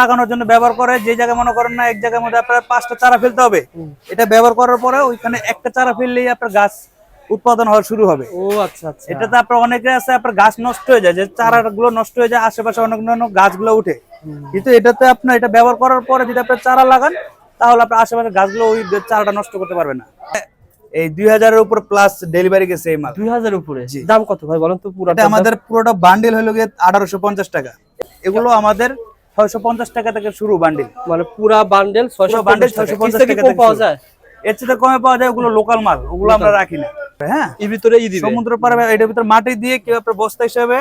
লাগানোর জন্য ব্যবহার করে যে জায়গায় মনে করেন না এক জায়গার মধ্যে আপনার পাঁচটা চারা ফেলতে হবে এটা ব্যবহার করার পরে ওইখানে একটা চারা ফেললেই আপনার গাছ উৎপাদন হওয়া শুরু হবে। ও আচ্ছা আচ্ছা। এটাতে আপনার অনেকে আছে আপনার গাছ নষ্ট হয়ে যায় যে চারাগুলো নষ্ট হয়ে যায় আশেপাশে অনেক অন্যান্য গাছগুলো উঠে। কিন্তু এটাতে আপনার এটা ব্যবহার করার পরে যদি আপনার চারা লাগান তাহলে আপনার আশেপাশে গাছগুলো ওই চারাটা নষ্ট করতে পারবে না। এই দুই হাজারের উপর প্লাস ডেলিভারি গেছে এই মাল। দুই হাজার উপরে? দাম কত ভাই? বলেন তো পুরো এটা আমাদের পুরোটা বান্ডিল হলো গিয়ে আঠারোশো পঞ্চাশ টাকা। এগুলো আমাদের ছয়শো পঞ্চাশ টাকা থেকে শুরু বান্ডিল মানে পুরা বান্ডেল ছয়শো পুরো বান্ডেল 650 ছয়শো টাকা কম পাওয়া যায়? এর চেয়ে কমে পাওয়া যায় ওগুলো লোকাল মাল ওগুলো আমরা রাখি না। হ্যাঁ? এর ভিতরে সমুদ্র পাড়ে এটার ভিতরে মাটি দিয়ে কেউ আপনার বস্তা হিসেবে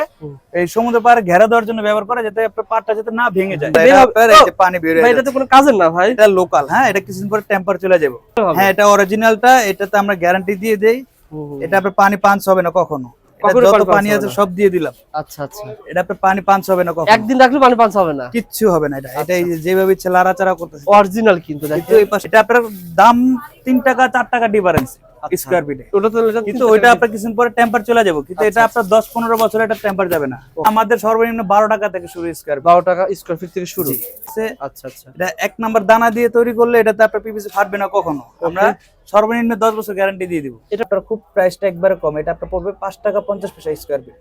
এই সমুদ্র পাড়ে ঘেরা দেওয়ার জন্য ব্যবহার করে যাতে আপনার পাটটা যাতে না ভেঙে যায়। পানি বের এটা তো কোনো কাজের না ভাই। এটা লোকাল হ্যাঁ এটা কিছুদিন পরে টেম্পার চলে যাবে। হ্যাঁ এটা অরিজিনালটা এটাতে আমরা গ্যারান্টি দিয়ে দেই। এটা আপনার পানি পাঞ্চ হবে না কখনো। যত পানি আছে সব দিয়ে দিলাম। আচ্ছা আচ্ছা। এটা আপনার পানি পাঞ্চ হবে না কখনো। একদিন রাখলে পানি পাঁচ হবে না? কিচ্ছু হবে না এটা। এটা যেভাবে ইচ্ছে লাড়াচাড়া করতেছে। অরিজিনাল কিন্তু এটা আপনার দাম তিন টাকা চার টাকা ডিফারেন্স স্কোয়ার ফিটে ওটা তো কিন্তু ওইটা আপনার কিছুদিন পরে টেম্পার চলে যাবে। কিন্তু এটা আপনার দশ পনেরো বছরে এটা টেম্পার যাবে না। আমাদের সর্বনিম্ন বারো টাকা থেকে শুরু স্কোয়ার বারো টাকা স্কোয়ার ফিট থেকে শুরু। আচ্ছা আচ্ছা। এটা এক নাম্বার দানা দিয়ে তৈরি করলে এটাতে আপনার পিপিসি ফাটবে না কখনো। আমরা সর্বনিম্ন দশ বছর গ্যারান্টি দিয়ে দিব। এটা আপনার খুব প্রাইসটা একবারে কম। এটা আপনার পড়বে পাঁচ টাকা পঞ্চাশ পয়সা স্কোয়ার ফিট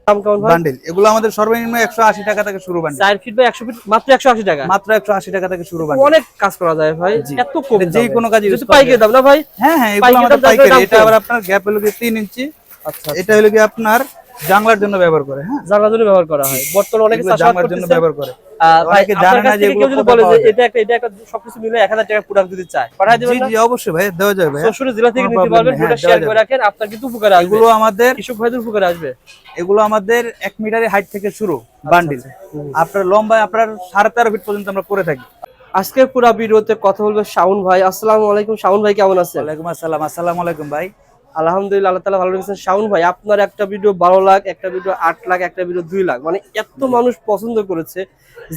বান্ডেল এগুলো আমাদের সর্বনিম্ন একশো আশি টাকা থেকে শুরু বান্ডেল চার ফিট বা একশো ফিট মাত্র একশো আশি টাকা? মাত্র একশো আশি টাকা থেকে শুরু বান্ডেল অনেক কাজ করা যায় ভাই। এত কম যে কোনো কাজে পাইকারি দাম না ভাই? হ্যাঁ? হ্যাঁ এগুলো আমাদের পাইকারি। এটা আবার আপনার গ্যাপ হলো গিয়ে তিন ইঞ্চি। আচ্ছা এটা হলো গিয়ে আপনার জানলার জন্য ব্যবহার করে হ্যাঁ। জন্য ব্যবহার করা হয়। বর্তমানে অনেকে জন্য ব্যবহার করে। অনেকে জানে না যে কেউ যদি বলে যে এটা একটা এটা একটা সবকিছু মিলে এক হাজার টাকা প্রোডাক্ট যদি চায় পাঠাই জি জি অবশ্যই ভাই দেওয়া যাবে ভাই শ্বশুর জেলা থেকে নিতে পারবেন নেই, হ্যাঁ, শেয়ার করে রাখেন আপনার কিন্তু উপকারে আসবে। এগুলো আমাদের কৃষক ভাইদের উপকারে আসবে। এগুলো আমাদের এক মিটারের হাইট থেকে শুরু বান্ডিল আপনার লম্বায় আপনার সাড়ে তেরো ফিট পর্যন্ত আমরা করে থাকি। আজকে পুরো ভিডিওতে কথা বলবে শাওন ভাই। আসসালামু আলাইকুম শাওন ভাই কেমন আছেন? ওয়ালাইকুম আসসালাম আসসালামু আলাইকুম ভাই। আলহামদুলিল্লাহ আল্লাহ তালা ভালো রেখেছেন। শাওন ভাই আপনার একটা ভিডিও বারো লাখ একটা ভিডিও আট লাখ একটা ভিডিও দুই লাখ। মানে এত মানুষ পছন্দ করেছে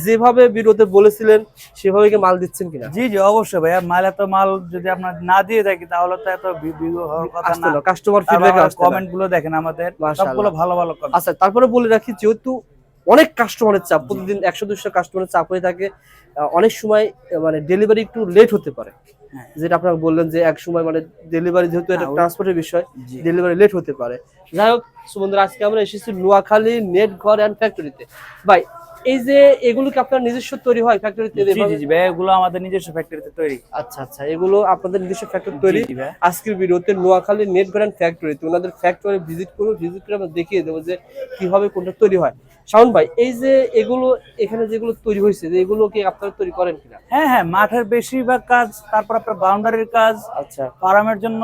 যেভাবে ভিডিওতে বলেছিলেন সেভাবে কি মাল দিচ্ছেন কিনা? জি জি অবশ্যই ভাইয়া মাল এত মাল যদি আপনার না দিয়ে থাকি তাহলে তো এত ভিডিও হওয়ার কথা না। Customer feedback. কমেন্টগুলো দেখেন আমাদের। সবগুলো ভালো ভালো আচ্ছা তারপরে বলে রাখি যেহেতু অনেক কাস্টমারের চাপ প্রতিদিন একশো দুশো কাস্টমারের চাপ হয়ে থাকে। অনেক সময় মানে ডেলিভারি একটু লেট হতে পারে। হ্যাঁ। যেটা আপনারা বললেন যে এক সময় মানে ডেলিভারি যেহেতু এটা হ্যাঁ, ট্রান্সপোর্টের বিষয় ডেলিভারি লেট হতে পারে। যাই হোক সুবন্ধুরা আজকে আমরা এসেছি নোয়াখালী নেট ঘর অ্যান্ড ফ্যাক্টরিতে ভাই এই যে এগুলো কি আপনার নিজস্ব তৈরি হয় ফ্যাক্টরিতে জি জি জি ভাই এগুলো আমাদের নিজস্ব ফ্যাক্টরিতে তৈরি। আচ্ছা আচ্ছা এগুলো আপনাদের নিজস্ব ফ্যাক্টরি তৈরি। আজকের ভিডিওতে নোয়াখালী নেট গ্র্যান্ড ফ্যাক্টরিতে ওনাদের ফ্যাক্টরি ভিজিট করব ভিজিট করে আমরা দেখিয়ে দেবো যে কীভাবে কোনটা তৈরি হয়। শাওন ভাই এই যে এগুলো এখানে যেগুলো তৈরি হয়েছে এগুলো কি আপনারা তৈরি করেন কিনা? হ্যাঁ হ্যাঁ মাঠের বেশিরভাগ কাজ তারপর আপনার বাউন্ডারির কাজ আচ্ছা। ফার্মের জন্য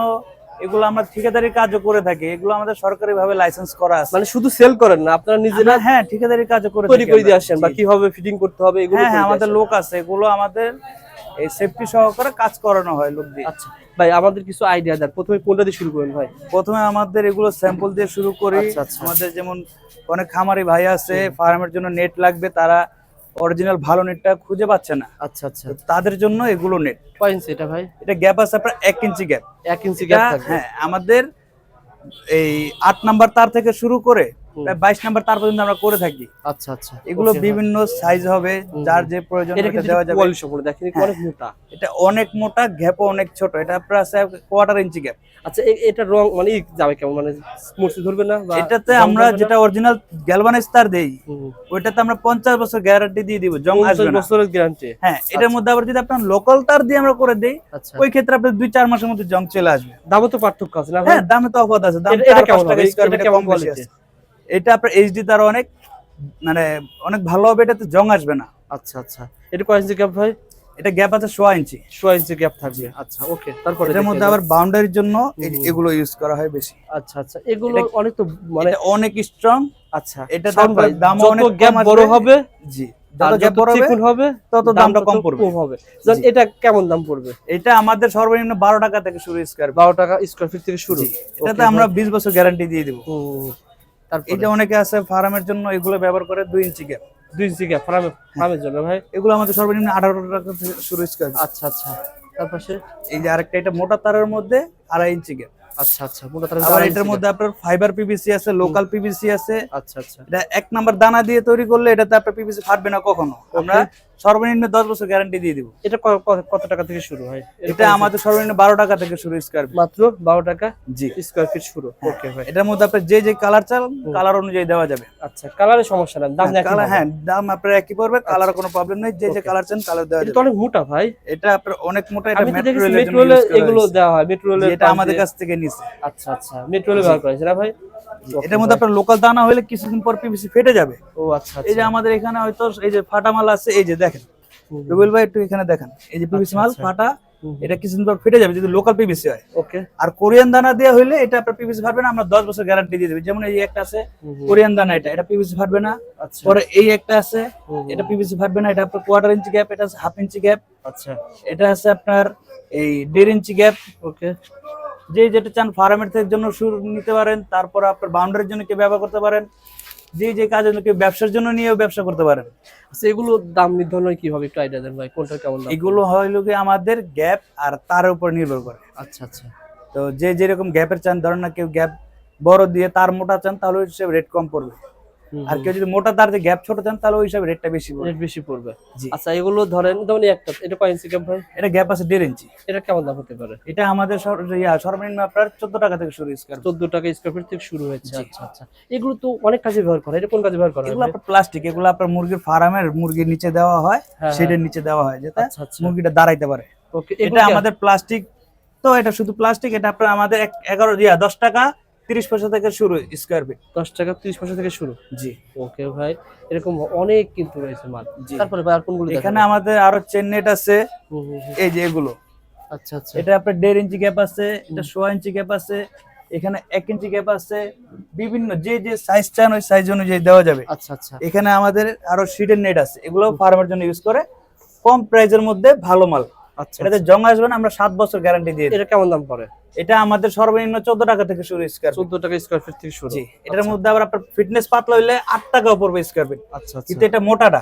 এগুলো আমরা ঠিকাদারি কাজও করে থাকি। এগুলো আমাদের সরকারি ভাবে লাইসেন্স করা আছে। মানে শুধু সেল করেন না আপনারা নিজেরা হ্যাঁ ঠিকাদারি কাজও করে তৈরি করে দিয়ে আসেন বা কীভাবে ফিটিং করতে হবে এগুলো হ্যাঁ হ্যাঁ আমাদের লোক আছে এগুলো আমাদের এই সেফটি সহকারে কাজ করানো হয় লোক দিয়ে। আচ্ছা। ভাই আমাদের কিছু আইডিয়া দেন। প্রথমে কোনটা দিয়ে শুরু করেন ভাই? প্রথমে আমাদের এগুলো স্যাম্পল দিয়ে শুরু করি। আচ্ছা, আচ্ছা। আমাদের যেমন অনেক খামারি ভাই আছে ফার্মের জন্য নেট লাগবে তারা অরিজিনাল ভালো নেটটা খুঁজে পাচ্ছে না। আচ্ছা আচ্ছা। তাদের জন্য এগুলো নেট কয় ইঞ্চি এটা ভাই? এটা গ্যাপ আছে আপনার এক ইঞ্চি গ্যাপ এক ইঞ্চি গ্যাপ হ্যাঁ আমাদের এই আট নাম্বার তার থেকে শুরু করে বাইশ নাম্বার তার পর্যন্ত আমরা করে থাকি। আচ্ছা আচ্ছা। এগুলো বিভিন্ন সাইজ হবে যার যে প্রয়োজন এটা দেওয়া যাবে। দেখেন হ্যাঁ। অনেক মোটা। এটা অনেক মোটা গ্যাপও অনেক ছোট। এটা আছে কোয়ার্টার ইঞ্চি গ্যাপ আচ্ছা এটা রং মানে যাবে কেমন? মানে মুর্সি ধরবে না এটাতে আমরা যেটা অরিজিনাল গ্যালভানাইজ তার দেই ওইটাতে আমরা পঞ্চাশ বছর গ্যারান্টি দিয়ে দিব জং আসবে না। বছরের গ্যারান্টি হ্যাঁ এটার মধ্যে আবার যদি আপনার লোকাল তার দিয়ে আমরা করে দেই আচ্ছা। ওই ক্ষেত্রে আপনার দুই চার মাসের মধ্যে জং চলে আসবে। দামও তো পার্থক্য আছে না হ্যাঁ দামে তো আছে দাম টাকা? স্কোয়ার ফিটে কম বেশি আছে। এটা আপনার এইচডি তার অনেক মানে অনেক ভালো হবে এটাতে জং আসবে না। আচ্ছা আচ্ছা। এটা কয় ইঞ্চি গ্যাপ ভাই? এটা গ্যাপ আছে সোয়া ইঞ্চি সোয়া ইঞ্চি গ্যাপ থাকবে। আচ্ছা ওকে তারপরে এটার মধ্যে আবার বাউন্ডারির জন্য এগুলো ইউজ করা হয় বেশি। আচ্ছা আচ্ছা। এগুলো অনেক তো মানে অনেক স্ট্রং আচ্ছা এটা দাম অনেক গ্যাপ বড় হবে জি যত গ্যাপ বড় হবে তত দামটা কম পড়বে। হবে। জি। এটা কেমন দাম পড়বে? এটা আমাদের সর্বনিম্ন বারো টাকা থেকে শুরু স্কোয়ার বারো টাকা স্কোয়ার ফিট থেকে শুরু। এটাতে আমরা বিশ বছর গ্যারান্টি দিয়ে দিব। এটা অনেকে আছে ফার্মের জন্য এগুলো ব্যবহার করে দুই ইঞ্চি গ্যাপ দুই ইঞ্চি গ্যাপ ফার্মে ফার্মের জন্য ভাই? এগুলো আমাদের সর্বনিম্ন আঠারো টাকা থেকে শুরু স্কোয়ার আচ্ছা আচ্ছা। তারপাশে এই যে আরেকটা এটা মোটা তারের মধ্যে আড়াই ইঞ্চি গ্যাপ আচ্ছা আচ্ছা মোটা তার আবার এটার মধ্যে আপনার ফাইবার পিভিসি আছে লোকাল পিভিসি আছে। আচ্ছা আচ্ছা। এটা এক নাম্বার দানা দিয়ে তৈরি করলে এটাতে আপনার পিভিসি ফাটবে না কখনো। আমরা সর্বনিম্ন দশ বছর গ্যারান্টি দিয়ে দিব। এটা কত টাকা থেকে শুরু হয়? এটা আমাদের সর্বনিম্ন বারো টাকা থেকে শুরু স্কোয়ার মাত্র বারো টাকা জি। স্কোয়ার ফিট শুরু। ওকে ভাই। এটার মধ্যে আপনার যে যে কালার চান কালার অনুযায়ী দেওয়া যাবে। আচ্ছা কালারের সমস্যা না দাম একই কালার হ্যাঁ দাম আপনার একই পড়বে কালার কোনো প্রবলেম নেই। যে যে কালার চান কালার দেওয়া যাবে। অনেক মোটা ভাই। এটা আপনার অনেক মোটা এটা মেট্রোলে এগুলো দেওয়া হয় মেট্রোলে এটা আমাদের কাছ থেকে নিছে। আচ্ছা আচ্ছা মেট্রোলে ব্যবহার করা না ভাই? এটার মধ্যে আপনার লোকাল দানা হলে কিছুদিন পর পিভিসি ফেটে যাবে। ও আচ্ছা এই যে আচ্ছা। আমাদের এখানে হয়তো এই যে ফাটা মাল আছে এই যে দেখেন। রুবেল ভাই একটু এখানে দেখেন। এই যে পিভিসি আচ্ছা, মাল আচ্ছা। ফাটা। এটা কিছুদিন পর ফেটে যাবে যদি লোকাল পিভিসি হয়। ওকে। আর কোরিয়ান দানা দেওয়া হলে এটা আপনার পিভিসি ফাটবে না আমরা দশ বছর গ্যারান্টি দিয়ে দেবো। যেমন এই একটা আছে। কোরিয়ান দানা এটা এটা পিভিসি ফাটবে না। আচ্ছা। পরে এই একটা আছে। এটা পিভিসি ফাটবে না এটা আপনার কোয়ার্টার ইঞ্চি গ্যাপ এটা হাফ ইঞ্চি গ্যাপ আচ্ছা। এটা আছে আপনার এই দেড় ইঞ্চি গ্যাপ ওকে। যে যেটা চান ফার্মের জন্য সুর নিতে পারেন তারপর আপনার বাউন্ডারির জন্য কেউ ব্যবহার করতে পারেন যে যে কাজের জন্য কেউ ব্যবসার জন্য নিয়েও ব্যবসা করতে পারেন। আচ্ছা এগুলো দাম নির্ধারণ কীভাবে একটু আইডিয়া দেন ভাই? কোনটা কেমন দাম? এগুলো হইল কি আমাদের গ্যাপ আর তার উপর নির্ভর করে। আচ্ছা আচ্ছা। তো যে যেরকম গ্যাপের চান ধরেন না কেউ গ্যাপ বড় দিয়ে তার মোটা চান তাহলে সে রেট কম পড়বে। আর কেউ যদি মোটা তার যে গ্যাপ ছোট চান তাহলে ওই হিসাবে রেটটা বেশি পড়বে। রেট বেশি পড়বে। আচ্ছা এগুলো ধরেন যেমন একটা এটা কয় ইঞ্চি ভাই এটা গ্যাপ আছে দেড় ইঞ্চি এটা কেমন দাম হতে পারে? এটা আমাদের সর্বনিম্ন আপনার চোদ্দ টাকা থেকে শুরু স্কোয়ার চোদ্দ টাকা স্কোয়ার ফিট থেকে শুরু হয়েছে। আচ্ছা আচ্ছা। এগুলো তো অনেক কাজে ব্যবহার করা। এটা কোন কাজে ব্যবহার করা এগুলো আপনার প্লাস্টিক এগুলো আপনার মুরগির ফার্মের মুরগির নিচে দেওয়া হয় হ্যাঁ, সেটার নিচে দেওয়া হয় যেটা আচ্ছা আচ্ছা। মুরগিটা দাঁড়াইতে পারে। ওকে এটা আমাদের প্লাস্টিক তো এটা শুধু প্লাস্টিক এটা আপনার আমাদের এগারো দিয়া দশ টাকা তিরিশ পয়সা থেকে শুরু স্কোয়ার ফিট দশ টাকা তিরিশ পয়সা থেকে শুরু? জি। ওকে ভাই এরকম অনেক কিন্তু রয়েছে মাল। তারপরে ভাই আর কোনগুলো এখানে এখানে আমাদের আরও চেন নেট আছে। এই যে এগুলো। আচ্ছা আচ্ছা। এটা আপনার দেড় ইঞ্চি গ্যাপ আছে এটা সোয়া ইঞ্চি গ্যাপ আছে এখানে এক ইঞ্চি গ্যাপ আছে বিভিন্ন যে যে সাইজ চান ওই সাইজ অনুযায়ী দেওয়া যাবে। আচ্ছা আচ্ছা। এখানে আমাদের আরও শিটের নেট আছে এগুলো ফার্মের জন্য ইউজ করে কম প্রাইজের মধ্যে ভালো মাল। আচ্ছা এটাতে জং আসবে না আমরা সাত বছর গ্যারান্টি দিয়ে দিই। এটা কেমন দাম পড়ে? এটা আমাদের সর্বনিম্ন চোদ্দ টাকা থেকে শুরু স্কোয়ার চোদ্দ টাকা স্কোয়ার ফিট থেকে শুরু। জি এটার মধ্যে আবার আপনার ফিটনেস পাতলা হইলে আট টাকাও পড়বে স্কোয়ার ফিট আচ্ছা আচ্ছা। কিন্তু এটা মোটাটা।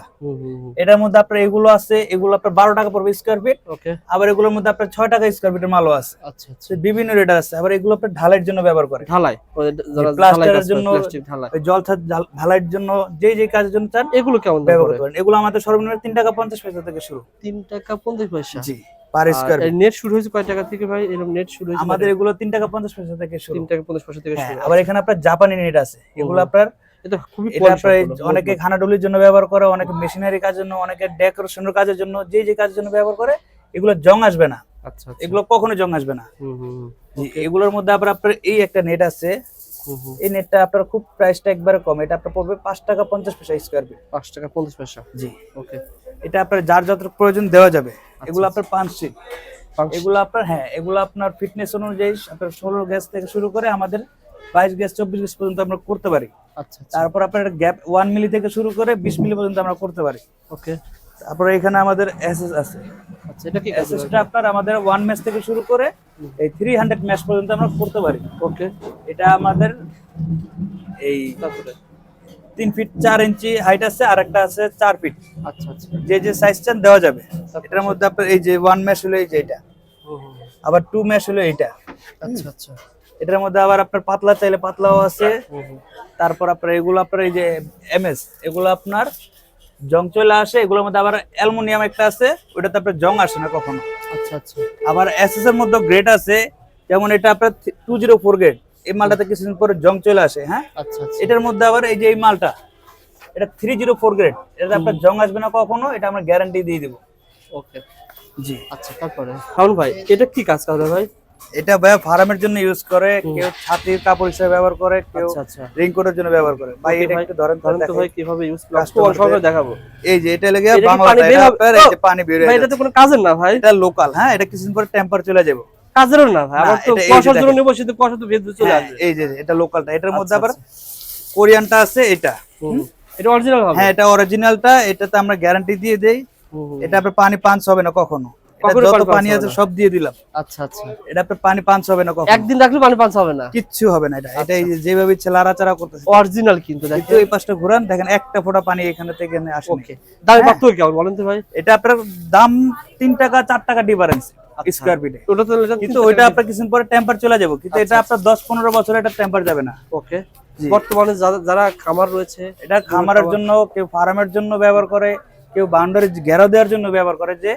এটার মধ্যে আপনার এগুলো আছে এগুলো আপনার বারো টাকা পড়বে স্কোয়ার ফিট ওকে। আবার এগুলোর মধ্যে আপনার ছয় টাকা স্কোয়ার ফিটের মালও আছে। আচ্ছা আচ্ছা। বিভিন্ন রেট আছে। আবার এগুলো আপনার ঢালাইয়ের জন্য ব্যবহার করে। ঢালাই। প্লাস্টারের জন্য জল ঢালাইয়ের জন্য যে যে কাজের জন্য চান এগুলো কেমন ব্যবহার পারেন এগুলো আমাদের সর্বনিম্ন তিন টাকা পঞ্চাশ পয়সা থেকে শুরু। তিন টাকা পঞ্চাশ পয়সা? জি। পার স্কোয়ার নেট শুরু হয়েছে কয় টাকা থেকে ভাই? এরকম নেট শুরু হয়েছে আমাদের এগুলো তিন টাকা পঞ্চাশ পয়সা থেকে শুরু। তিন টাকা পঞ্চাশ পয়সা থেকে হ্যাঁ, শুরু। আবার এখানে আপনার জাপানি নেট আছে। এগুলো আপনার এটা খুবই অনেকে। খানাডুলির জন্য ব্যবহার করে অনেকে মেশিনারি কাজের জন্য অনেকে ডেকোরেশনের কাজের জন্য যে যে কাজের জন্য ব্যবহার করে এগুলো জং আসবে না। আচ্ছা আচ্ছা। এগুলো কখনো জং আসবে না। এগুলোর মধ্যে আবার আপনার এই একটা নেট আছে। এই নেটটা আপনার খুব প্রাইসটা একবারে কম। এটা আপনার পড়বে পাঁচ টাকা পঞ্চাশ পয়সা স্কোয়ার ফিট পাঁচ টাকা পঞ্চাশ পয়সা? জি। ওকে এটা আপনার যার যত প্রয়োজন দেওয়া যাবে। এগুলো আপনার পাঁচ সিট এগুলো আপনার হ্যাঁ এগুলো আপনার ফিটনেস অনুযায়ী আপনার ষোলো গ্যাস থেকে শুরু করে আমাদের বাইশ গ্যাস চব্বিশ গ্যাস পর্যন্ত আমরা করতে পারি। আচ্ছা আচ্ছা। তারপর আপনার গ্যাপ ওয়ান মিলি থেকে শুরু করে বিশ মিলি পর্যন্ত আমরা করতে পারি। ওকে তারপরে এখানে আমাদের এসএস আছে। আচ্ছা এটা কি এসএসটা আপনার আমাদের ওয়ান ম্যাচ থেকে শুরু করে এই থ্রি হান্ড্রেড ম্যাচ পর্যন্ত আমরা করতে পারি। ওকে এটা আমাদের এই তিন ফিট চার ইঞ্চি হাইট আছে আর একটা আছে চার ফিট আচ্ছা আচ্ছা। যে যে সাইজ চান দেওয়া যাবে। এটার মধ্যে আপনার এই যে ওয়ান ম্যাচ হলো এই যে এটা। আবার টু ম্যাচ হলো এইটা। আচ্ছা আচ্ছা। এটার মধ্যে আবার আপনার পাতলা চাইলে পাতলাও আছে। তারপর আপনার এগুলো আপনার এই যে এমএস এগুলো আপনার জং চলে আসে এগুলোর মধ্যে আবার অ্যালুমিনিয়াম একটা আছে ওটাতে আপনার জং আসে না কখনো। আচ্ছা আচ্ছা। আবার এসএস এর মধ্যে গ্রেড আছে যেমন এটা আপনার টু জিরো ফোর গ্রেড এই মালটাতে কিছুদিন পরে জং চলে আসে হ্যাঁ? আচ্ছা আচ্ছা। এটার মধ্যে আবার এই যে এই মালটা এটা থ্রি জিরো ফোর গ্রেড এটাতে আপনার জং আসবে না কখনো এটা আমরা গ্যারান্টি দিয়ে দিব। ওকে জি। আচ্ছা তারপরে? খাউন ভাই এটা কি কাজ করে ভাই? এটা ভাই ফার্মের জন্য ইউজ করে কেউ ছাতির কাপড় হিসেবে ব্যবহার করে কেউ আচ্ছা। আচ্ছা রেইনকোটের জন্য ব্যবহার করে। ভাই এটা একটু ধরেন ধরেন তো ভাই কীভাবে ইউজ Customer করে সবাই দেখাবো। এই যে এটা লেগে বাংলা পানি বের এই যে পানি বের ভাই এটা তো কোনো কাজের না ভাই। এটা লোকাল হ্যাঁ এটা কিছুদিন পরে টেম্পার চলে যাবে। কাজেরও না ভাই আমার তো যে জন্য দেখেন। সেটা কুয়াশা তো ভেদ চলে হ্যাঁ, আসবে। এই যে এটা লোকালটা এটার মধ্যে আচ্ছা, আবার আচ্ছা। কোরিয়ানটা আছে এটা। এটা অরিজিনাল হবে? হ্যাঁ এটা অরিজিনালটা এটাতে আমরা গ্যারান্টি দিয়ে দেই। এটা আপনার পানি পাঞ্চ হবে না কখনো। যত পানি পাঞ্চ পানি হবে আছে সব দিয়ে দিলাম। আচ্ছা আচ্ছা। এটা আপনার পানি পাঞ্চ হবে না একদিন রাখলে পানি পাঁচ হবে না? কিচ্ছু হবে না এটা। এটা যেভাবে ইচ্ছে লাড়াচাড়া করতেছে। অরিজিনাল কিন্তু কিন্তু এই পাশটা ঘুরান দেখেন একটা ফোঁটা পানি এখানে থেকে এখানে আসে ওকে দামে হ্যাঁ। পার্থক্য বলেন তো ভাই? এটা আপনার দাম তিন টাকা চার টাকা ডিফারেন্স স্কোয়ার ফিটে ওটা তো কিন্তু ওইটা আপনার কিছুদিন পরে টেম্পার চলে যাবে। কিন্তু এটা আপনার দশ পনেরো বছর এটা টেম্পার যাবে না। ওকে। বর্তমানে যারা- যারা খামার রয়েছে এটা খামারের জন্য কেউ ফার্মের জন্য ব্যবহার করে কেউ বাউন্ডারি ঘেরাও দেওয়ার জন্য ব্যবহার করে যে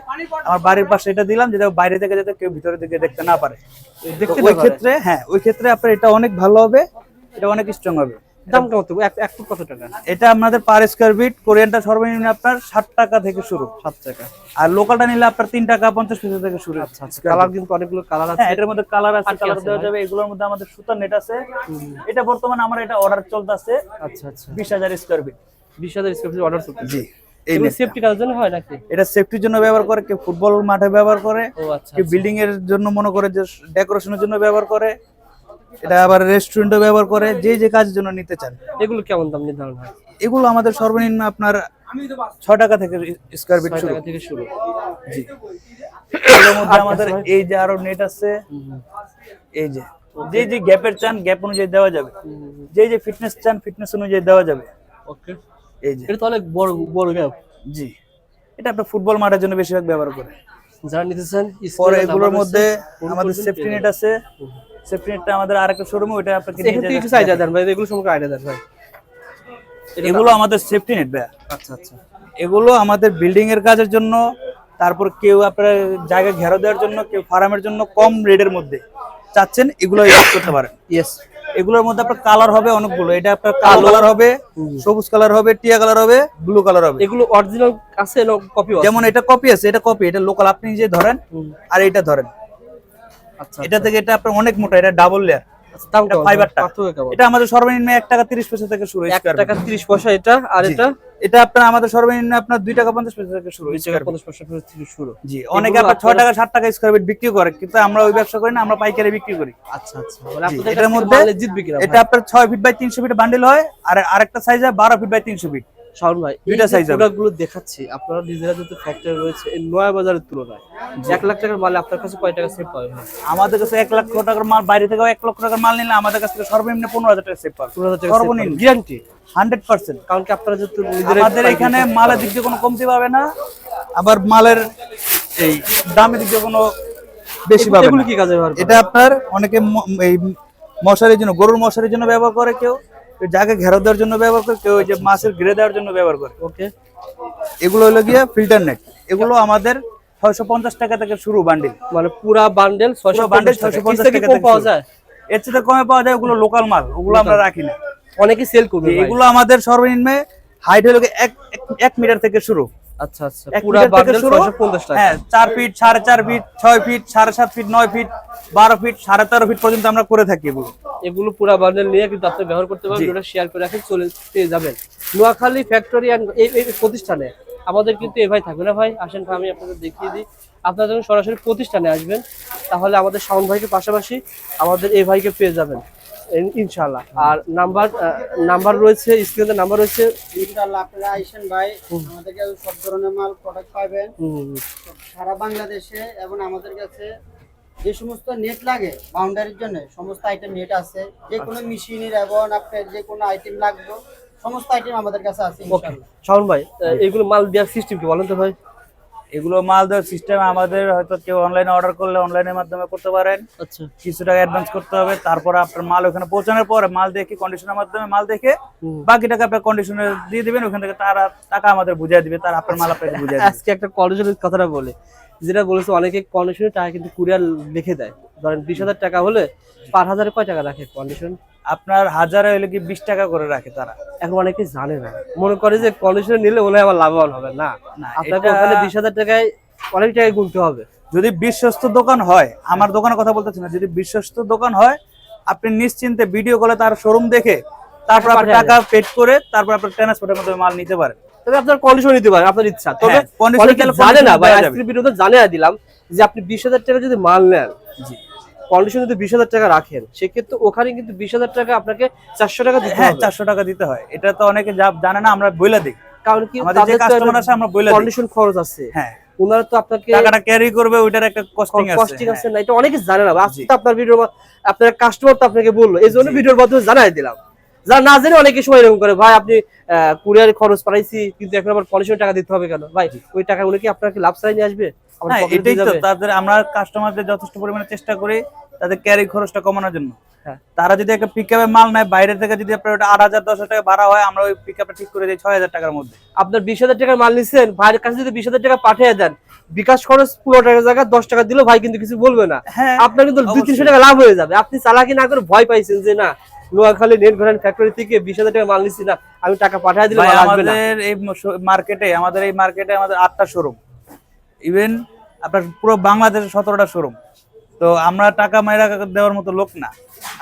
আমার বাড়ির পাশে এটা দিলাম যেটা বাইরে থেকে যাতে কেউ ভিতরে দিকে দেখতে না পারে। ওই ক্ষেত্রে হ্যাঁ ওই ক্ষেত্রে আপনার এটা অনেক ভালো হবে এটা অনেক স্ট্রং হবে। দাম কত? এক এক ফুট কত টাকা? এটা আপনাদের পার স্কোয়ার ফিট কোরিয়ানটা সর্বনিম্ন আপনার ষাট টাকা থেকে শুরু। টাকা। আর লোকালটা নিলে আপনার তিন টাকা পঞ্চাশ পয়সা থেকে শুরু। আচ্ছা কালার কিন্তু অনেকগুলো কালার আছে। হ্যাঁ এটার মধ্যে কালার আছে কালার দেওয়া যাবে এগুলোর মধ্যে আমাদের সুতার নেট আছে। এটা বর্তমানে আমার এটা অর্ডার চলতেছে আচ্ছা আচ্ছা। বিশ হাজার স্কোয়ার ফিট বিশ হাজার স্কোয়ার ফিট অর্ডার জি। এই সেফটি কাজের জন্য হয় নাকি? এটা সেফটির জন্য ব্যবহার করে কেউ ফুটবল মাঠে ব্যবহার করে আচ্ছা কেউ বিল্ডিং এর জন্য মনে করে যে ডেকোরেশনের জন্য ব্যবহার করে এটা আবার রেস্টুরেন্টে ব্যবহার করে যে যে কাজের জন্য নিতে চান। এগুলো কেমন দাম নির্ধারণ হয়? এগুলো আমাদের সর্বনিম্ন আপনার ছ টাকা থেকে স্কোয়ার ফিট শুরু। টাকা থেকে শুরু। জি। আমাদের এই যে আরও নেট আছে এই যে। যে যে গ্যাপের চান গ্যাপ অনুযায়ী দেওয়া যাবে। যে যে ফিটনেস চান ফিটনেস অনুযায়ী দেওয়া যাবে। ওকে এই যে। এটা তো অনেক বড় বড় গ্যাপ জি। এটা আপনার ফুটবল মাঠের জন্য বেশিরভাগ ব্যবহার করে। যারা নিতে চান পরে এগুলোর মধ্যে আমাদের সেফটি নেট আছে। সেফটি নেটটা আমাদের আরেকটা শোরুমে ওটা আপনাকে নিজে কিছু দেন ভাই এগুলো সম্পর্কে আইডিয়া দেন ভাই। এগুলো আমাদের সেফটি নেট ভাইয়া। আচ্ছা আচ্ছা। এগুলো আমাদের বিল্ডিং এর কাজের জন্য তারপর কেউ আপনার জায়গা ঘেরো দেওয়ার জন্য কেউ ফার্মের জন্য কম রেটের মধ্যে চাচ্ছেন এগুলো ইউজ করতে পারেন। ইয়েস এগুলোর মধ্যে আপনার কালার হবে অনেকগুলো। এটা আপনার কালো কালার হবে সবুজ কালার হবে টিয়া কালার হবে ব্লু কালার হবে। এগুলো অরিজিনাল আছে কপি যেমন এটা কপি আছে এটা কপি এটা লোকাল আপনি নিজে ধরেন আর এটা ধরেন। আচ্ছা এটা থেকে এটা আপনার অনেক মোটা এটা ডাবল লেয়ার এটা ফাইবারটা এটা আমাদের সর্বনিম্ন এক টাকা তিরিশ পয়সা থেকে শুরু এক টাকা তিরিশ পয়সা এটা আর এটা? এটা আপনার আমাদের সর্বনিম্ন আপনার দুই টাকা পঞ্চাশ পয়সা থেকে শুরু। পঞ্চাশ পয়সা থেকে শুরু। জি অনেকে আপনার ছয় টাকা সাত টাকা স্কোয়ার ফিট বিক্রি করে কিন্তু আমরা ওই ব্যবসা করি না আমরা পাইকারি বিক্রি করি। আচ্ছা আচ্ছা। এটার মধ্যে এটা আপনার ছয় ফিট বাই তিনশো ফিট বান্ডিল হয় আর আরেকটা সাইজ হয় বারো ফিট বাই তিনশো ফিট শাওন ভাই দুইটা। সাইজগুলো দেখাচ্ছি। আপনারা নিজেরা যত ফ্যাক্টরি রয়েছে এই নয়া বাজারের তুলনায় এক লাখ টাকার মালে আপনার কাছে কয় টাকা সেভ পাবে? আমাদের কাছে এক লক্ষ টাকার মাল বাইরে থেকেও এক লক্ষ টাকার মাল নিলে আমাদের কাছ থেকে সর্বনিম্ন পনেরো হাজার টাকা সেভ পাবে। পনেরো হাজার টাকা সর্বনিম্ন গ্যারান্টি হান্ড্রেড পার্সেন্ট কারণ কি আপনারা নিজেরা আমাদের এখানে মালের দিক দিয়ে কোনো কমতি পাবে না আবার মালের এই দামের দিক দিয়ে কোনো বেশি পাবে এগুলো কি কাজে এটা আপনার অনেকে এই মশারির জন্য গরুর মশারির জন্য ব্যবহার করে কেউ। জায়গা ঘেরা দেওয়ার জন্য ব্যবহার করে কেউ যে মাছের ঘিরে দেওয়ার জন্য ব্যবহার করে। ওকে। এগুলো হলো গিয়ে ফিল্টার নেট এগুলো আমাদের ছয়শো পঞ্চাশ টাকা থেকে শুরু বান্ডিল মানে পুরা বান্ডেল ছয়শো বান্ডিল ছয়শো পঞ্চাশ টাকা পাওয়া যায়? এর চেয়ে কমে পাওয়া যায় ওগুলো লোকাল মাল ওগুলো আমরা রাখি না। অনেকে সেল করবে এগুলো আমাদের সর্বনিম্নে হাইট হলো এক- এক মিটার থেকে শুরু। আচ্ছা আচ্ছা। পুরা বান্ডেল টাকা। হ্যাঁ ফিট সাড়ে চার ফিট ছয় ফিট সাড়ে সাত ফিট নয় ফিট বারো ফিট সাড়ে তেরো ফিট পর্যন্ত আমরা করে থাকি এগুলো। এগুলো পুরা বান্ডেল নিয়ে কিন্তু আপনি ব্যবহার করতে পারবেন ওটা শেয়ার করে রাখেন চলে পেয়ে যাবেন। নোয়াখালী ফ্যাক্টরি অ্যান্ড এই প্রতিষ্ঠানে আমাদের কিন্তু এ ভাই থাকবে না ভাই? আসেন আমি আপনাদের দেখিয়ে দিই। আপনারা যখন সরাসরি প্রতিষ্ঠানে আসবেন তাহলে আমাদের শাওন ভাইকে পাশাপাশি আমাদের এই ভাইকে পেয়ে যাবেন। ইনশাআল্লাহ। আর নাম্বার নাম্বার রয়েছে স্ক্রিনে নাম্বার রয়েছে। ইনশাআল্লাহ আপনারা আইসেন ভাই আমাদের কাছে সব ধরনের মাল প্রোডাক্ট পাবেন। সারা বাংলাদেশে এবং আমাদের কাছে যে সমস্ত নেট লাগে বাউন্ডারির জন্য সমস্ত আইটেম নেট আছে। যে কোনো মেশিনের এবং আপনার যে কোনো আইটেম লাগবে সমস্ত আইটেম আমাদের কাছে আছে ইনশাআল্লাহ। শাওন ভাই এগুলো মাল দেওয়ার সিস্টেম কি বলেন তো ভাই? এগুলো মাল দেওয়ার সিস্টেম আমাদের হয়তো কেউ অনলাইনে অর্ডার করলে অনলাইনের মাধ্যমে করতে পারেন। আচ্ছা। কিছু টাকা অ্যাডভান্স করতে হবে তারপর আপনার মাল ওখানে পৌঁছানোর পরে মাল দেখে কন্ডিশনের মাধ্যমে মাল দেখে বাকি টাকা আপনার কন্ডিশনে দিয়ে দিবেন ওখান থেকে তারা টাকা আমাদের বুঝিয়ে দিবে তার আপনার মাল আপনাকে বুঝিয়ে দিবে। আজকে একটা কলেজের কথাটা বলে। যেটা বলেছে অনেকে কন্ডিশনের টাকা কিন্তু কুরিয়ার লিখে দেয়। ধরেন বিশ হাজার টাকা হলে পার হাজারে কয় টাকা রাখে কন্ডিশন আপনার হাজারে হলে কি বিশ টাকা করে রাখে তারা? এখন অনেকে জানে না। মনে করে যে কন্ডিশন নিলে ওনার আমার লাভবান হবে। না না, আপনাকে ওখানে বিশ হাজার টাকায় অনেক টাকায় গুনতে হবে। যদি বিশ্বস্ত দোকান হয় আমার দোকানের কথা বলতেছি না যদি বিশ্বস্ত দোকান হয় আপনি নিশ্চিন্তে ভিডিও কলে তার শোরুম দেখে তারপর আপনি টাকা পেড করে তারপর আপনার ট্রান্সপোর্টের মাধ্যমে মাল নিতে পারেন। তবে আপনার কন্ডিশন নিতে পারেন আপনার ইচ্ছা। তবে হ্যাঁ, জানে না ভাই। আজকের ভিডিওতে জানিয়ে দিলাম যে আপনি বিশ হাজার টাকা যদি মাল নেন কন্ডিশন যদি বিশ হাজার টাকা রাখেন সেক্ষেত্রে ওখানে কিন্তু বিশ হাজার টাকা আপনাকে চারশো টাকা দিতে হ্যাঁ চারশো টাকা দিতে হয়। এটা তো অনেকে জানে না আমরা বইলা দিই। কারণ কি আমাদের কাস্টমার আমরা বইলা কন্ডিশন খরচ আছে। হ্যাঁ। ওনারা তো আপনাকে টাকাটা ক্যারি করবে ওইটার একটা কস্টিং আছে। কস্টিং হ্যাঁ। আছে না এটা অনেকে জানে না। আজকে আপনার ভিডিও আপনার কাস্টমার তো আপনাকে বলল এই জন্য ভিডিওর মাধ্যমে জানাই দিলাম। যারা না জেনে অনেকে সময় এরকম করে ভাই আপনি কুরিয়ার খরচ পাঠাইছি কিন্তু এখন আবার কন্ডিশন টাকা দিতে হবে কেন? ভাই ওই টাকা উনি কি আপনাকে লাভ ছাড়াই আসবে? হ্যাঁ এটাই তো তাদের আমরা কাস্টমারদের যথেষ্ট পরিমাণে চেষ্টা করি তাদের ক্যারি খরচটা কমানোর জন্য। হ্যাঁ। তারা যদি একটা পিক মাল নেয় বাইরে থেকে যদি আপনার ওটা আট হাজার দশ টাকা ভাড়া হয় আমরা ওই পিক ঠিক করে দিই ছয় হাজার টাকার মধ্যে। আপনার বিশ হাজার টাকার মাল নিচ্ছেন ভাইয়ের কাছে যদি বিশ হাজার টাকা পাঠিয়ে দেন বিকাশ খরচ পনেরো টাকার জায়গায় দশ টাকা দিলেও ভাই কিন্তু কিছু বলবে না। হ্যাঁ আপনার কিন্তু দুই তিনশো টাকা লাভ হয়ে যাবে। আপনি চালাকি না করে ভয় পাইছেন যে না নোয়াখালী নেট ঘোরান ফ্যাক্টরি থেকে বিশ হাজার টাকা মাল নিচ্ছি না আমি টাকা পাঠিয়ে দিলে ভাই মাল আসবে না। আমাদের এই মার্কেটে আমাদের এই মার্কেটে আমাদের আটটা শোরুম ইভেন আপনার পুরো বাংলাদেশের সতেরোটা শোরুম তো আমরা টাকা মাইরা দেওয়ার মতো লোক না।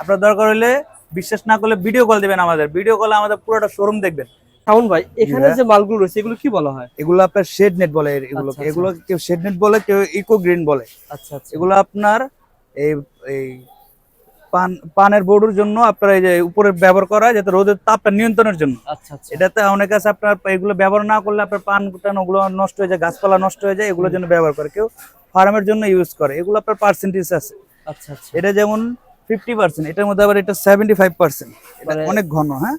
আপনার দরকার হলে বিশ্বাস না করলে ভিডিও কল দিবেন আমাদের। ভিডিও কলে আমাদের পুরোটা শোরুম দেখবেন। শাওন ভাই এখানে। যে মালগুলো রয়েছে এগুলো কি বলা হয়? এগুলো আপনার শেড নেট বলে এগুলো। আচ্ছা, আচ্ছা। এগুলো কেউ শেড নেট বলে কেউ ইকো গ্রিন বলে। আচ্ছা আচ্ছা। এগুলো আপনার এই এই পান পানের বোর্ডের জন্য আপনার এই যে উপরে ব্যবহার করা হয় যাতে রোদের তাপটা নিয়ন্ত্রণের জন্য। আচ্ছা আচ্ছা। এটাতে অনেক আছে আপনার এগুলো ব্যবহার না করলে আপনার পান টান ওগুলো নষ্ট হয়ে যায় গাছপালা নষ্ট হয়ে যায় এগুলোর জন্য ব্যবহার করে। কেউ ফার্মের জন্য ইউজ করে। এগুলো আপনার পার্সেন্টেজ আছে। আচ্ছা আচ্ছা। এটা যেমন ফিফটি পার্সেন্ট এটার মধ্যে আবার এটা সেভেন্টি ফাইভ পার্সেন্ট। এটা মানে অনেক ঘন হ্যাঁ?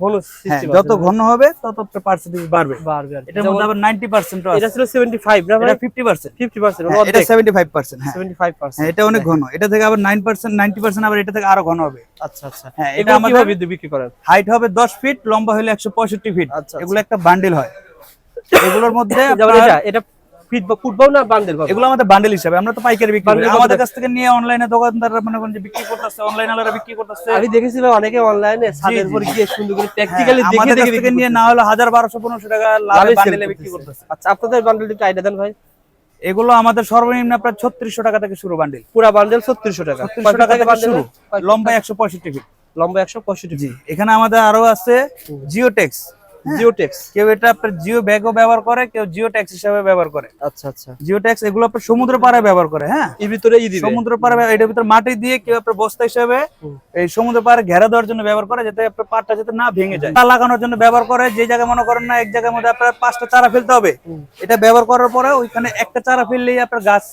ঘন হ্যাঁ যত ঘন হবে তত পার্সেন্টেজ বাড়বে। বাড়বে এটার মধ্যে আবার নাইনটি পার্সেন্ট এটা ছিল 75 না এটা ফিফটি পার্সেন্ট 50% এটা সেভেন্টি ফাইভ পার্সেন্ট হ্যাঁ। 75% হ্যাঁ এটা অনেক ঘন। এটা থেকে আবার নাইন পার্সেন্ট নাইনটি পার্সেন্ট আবার এটা থেকে আরও ঘন হবে। আচ্ছা আচ্ছা। হ্যাঁ এটা আমাদের বিক্রি করেন? হাইট হবে দশ ফিট লম্বা হলে একশো পঁয়ষট্টি ফিট আচ্ছা, আচ্ছা। এগুলো একটা বান্ডিল হয়। এগুলোর মধ্যে এটা এটা ফিট বা ফুটবাও না বান্ডেল পাবে এগুলো আমাদের বান্ডেল হিসাবে আমরা তো পাইকারি বিক্রি করি। আমাদের কাছ থেকে নিয়ে অনলাইনে দোকানদাররা মনে করেন যে বিক্রি করতেছে অনলাইন আলারা বিক্রি করতেছে। আমি অনেকে অনলাইনে ছাদের উপর গিয়ে সুন্দর করে প্র্যাকটিক্যালি দেখে আমাদের কাছ দেখে থেকে বিক্রি নিয়ে না হলে হাজার বারোশো পনেরোশো টাকা লাভে বান্ডেলে বিক্রি করতেছে। আচ্ছা আপনাদের বান্ডেলটা একটু আইডিয়া দেন ভাই। এগুলো আমাদের সর্বনিম্ন আপনার ছত্রিশশো টাকা থেকে শুরু বান্ডিল। পুরা বান্ডেল 3600 টাকা। ছত্রিশশো টাকা থেকে শুরু। লম্বা একশো পঁয়ষট্টি ফিট। লম্বা 165 জি এখানে আমাদের আরও আছে জিওটেক্স জিওটেক্স কেউ এটা আপনার জিও ব্যাগও ব্যবহার করে কেউ জিও ট্যাক্স হিসাবে ব্যবহার করে। আচ্ছা আচ্ছা। জিও ট্যাক্স এগুলো আপনার সমুদ্র পাড়ে ব্যবহার করে হ্যাঁ? এর ভিতরে ই দিবে। সমুদ্র পাড়ে এটার ভিতরে মাটি দিয়ে কেউ আপনার বস্তা হিসেবে। এই সমুদ্র পাড়ে ঘেরা দেওয়ার জন্য ব্যবহার করে যাতে আপনার পাড়টা যাতে না ভেঙে যায়। চারা লাগানোর জন্য ব্যবহার করে যে জায়গায় মনে করেন না এক জায়গার মধ্যে আপনার পাঁচটা চারা ফেলতে হবে এটা ব্যবহার করার পরে ওইখানে একটা চারা ফেললেই আপনার গাছ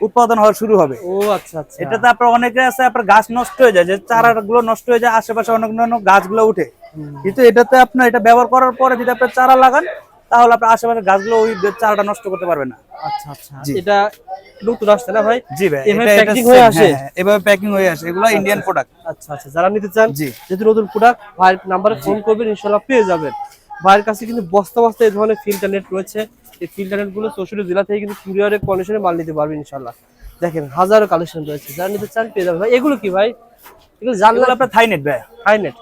উৎপাদন হওয়া শুরু হবে। ও আচ্ছা আচ্ছা। এটাতে আপনার অনেকে আছে আপনার গাছ নষ্ট হয়ে যায় যে চারাগুলো নষ্ট হয়ে যায় আশেপাশে অনেক অন্যান্য গাছগুলো উঠে। কিন্তু এটাতে আপনার এটা ব্যবহার করার পরে যদি আপনার চারা লাগান তাহলে আপনার আশেপাশে গাছগুলো ওই চারাটা নষ্ট করতে পারবে না। আচ্ছা আচ্ছা। এটা নতুন আসছে না ভাই? জি ভাই এভাবে এটা এটা packing same, হয়ে আসে? হ্যাঁ, এভাবে প্যাকিং আসে। এগুলো ইন্ডিয়ান প্রোডাক্ট আচ্ছা। আচ্ছা যারা নিতে চান যেহেতু নতুন প্রোডাক্ট ভাইয়ের নাম্বারে ফোন করবেন ইনশাল্লাহ পেয়ে যাবেন। ভাইয়ের কাছে কিন্তু বস্তা বস্তা এই ধরনের ফিল্টার নেট রয়েছে। এই ফিল্টার নেট চৌষট্টি জেলা থেকে কিন্তু কুরিয়ারের কন্ডিশনে মাল নিতে পারবেন ইনশাল্লাহ। দেখেন হাজারো কালেকশন রয়েছে। যারা নিতে চান পেয়ে যাবেন। ভাই এগুলো কি ভাই? এগুলো জানলে আপনার থাইনেট ভাই।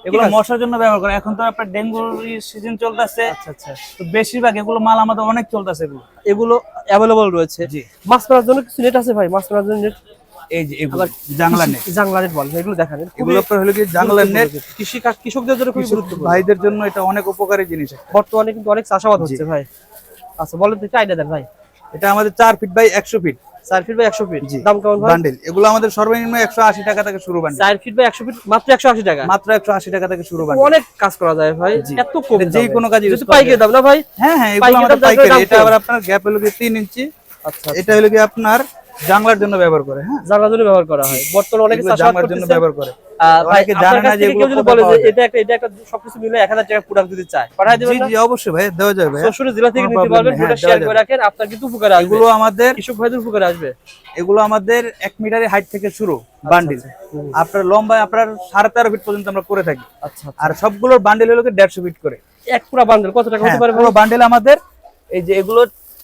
এগুলো মশার জন্য ব্যবহার করে এখন তো আপনার ডেঙ্গুর সিজন চলতেছে। আচ্ছা আচ্ছা। তো বেশিরভাগ এগুলো মাল আমাদের অনেক চলতেছে এগুলো। এগুলো অ্যাভেলেবল রয়েছে। জি। মাছ মারার জন্য কিছু নেট আছে ভাই? মাছ মারার জন্য নেট এই যে এগুলো জাংলা নেট জাংলা নেট বল এগুলো দেখান। এগুলো আপনার হলো কি জাংলা নেট কৃষি কাজ কৃষকদের জন্য খুবই গুরুত্বপূর্ণ। ভাইদের জন্য এটা অনেক উপকারী জিনিস। বর্তমানে কিন্তু অনেক চাষাবাদ হচ্ছে ভাই। আচ্ছা বলেন তো আইডিয়া দেন ভাই। এটা আমাদের চার ফিট বাই একশো ফিট চার ফিট বাই একশো ফিট দাম কেমন ভাই? বান্ডেল এগুলো আমাদের সর্বনিম্ন একশো আশি টাকা থেকে শুরু বান্ডেল 4 ফিট বাই একশো ফিট মাত্র একশো আশি টাকা। মাত্র একশো আশি টাকা থেকে শুরু বান্ডেল অনেক কাজ করা যায় ভাই এত কম যে কোনো কাজে যদি পাইকারি দাম না ভাই? হ্যাঁ হ্যাঁ এগুলো আমাদের পাইকারি। এটা আবার আপনার গ্যাপ হলো কি তিন ইঞ্চি। আচ্ছা এটা হলো কি আপনার জাংলার জন্য ব্যবহার করে হ্যাঁ? জানলার জন্য ব্যবহার করা হয়। বর্তমানে অনেকে জাংলার জন্য ব্যবহার করে। অনেকে জানে না যে কেউ যদি বলে যে এটা একটা এটা একটা সবকিছু মিলে এক হাজার টাকা প্রোডাক্ট দিতে চায় জি দেবেন না? জি অবশ্যই ভাই দেওয়া যাবে ভাই শ্বশুরের জেলা থেকে নিতে পারবেন হ্যাঁ, শেয়ার করে রাখেন আপনার কিন্তু উপকারে আসবে। এগুলো আমাদের কৃষক ভাইদের উপকারে আসবে। এগুলো আমাদের এক মিটারের হাইট থেকে শুরু বান্ডিল আচ্ছা, আপনার লম্বা আপনার সাড়ে তেরো ফিট পর্যন্ত আমরা করে থাকি। আচ্ছা আচ্ছা। আর সবগুলোর বান্ডিল হলো দেড়শো ফিট করে। এক পুরো বান্ডেল কত টাকা হতে হ্যাঁ, পারে পুরো বান্ডিল আমাদের এই যে এগুলো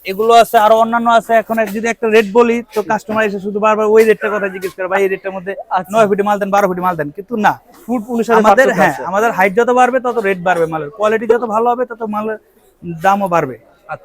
এগুলো আছে আরও অন্যান্য আছে। এখন যদি একটা রেট বলি তো কাস্টমার এসে শুধু বারবার ওই রেটটার কথা জিজ্ঞেস করে ভাই এই রেটটার মধ্যে আচ্ছা। নয় ফুটি মাল দেন বারো ফুটি মাল দেন। কিন্তু না। ফুড অনুসারে আমাদের হ্যাঁ আমাদের হাইট যত বাড়বে তত রেট বাড়বে মালের। কোয়ালিটি যত ভালো হবে তত মালের দামও বাড়বে।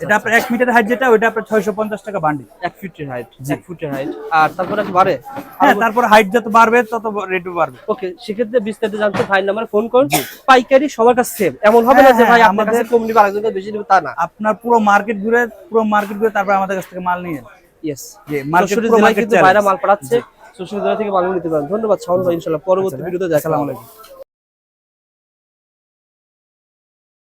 এটা আপনার এক মিটার হাইট যেটা ওইটা আপনার ছয়শো পঞ্চাশ টাকা বান্ডিল এক ফিটের হাইট এক ফুটের হাইট আর তারপরে কি বাড়ে হ্যাঁ তারপর হাইট যত বাড়বে তত রেটও বাড়বে। ওকে সেক্ষেত্রে বিস্তারিত জানতে ভাই নাম্বারে ফোন করুন। পাইকারি সবার কাছে সেম এমন হবে না যে হ্যাঁ, ভাই হ্যাঁ, আমাদের- কম নিবে আরেকজন কাছে বেশি নিবে তা না। আপনার পুরো মার্কেট ঘুরে পুরো মার্কেট ঘুরে তারপর আমাদের কাছ থেকে মাল নিয়ে। ইয়েস যে মার্কেট মাল পাঠাচ্ছে। জেলা থেকে মাল নিতে পারেন। ধন্যবাদ শাওন ভাই ইনশাআল্লাহ পরবর্তী ভিডিওতে দেখা আলাইকুম।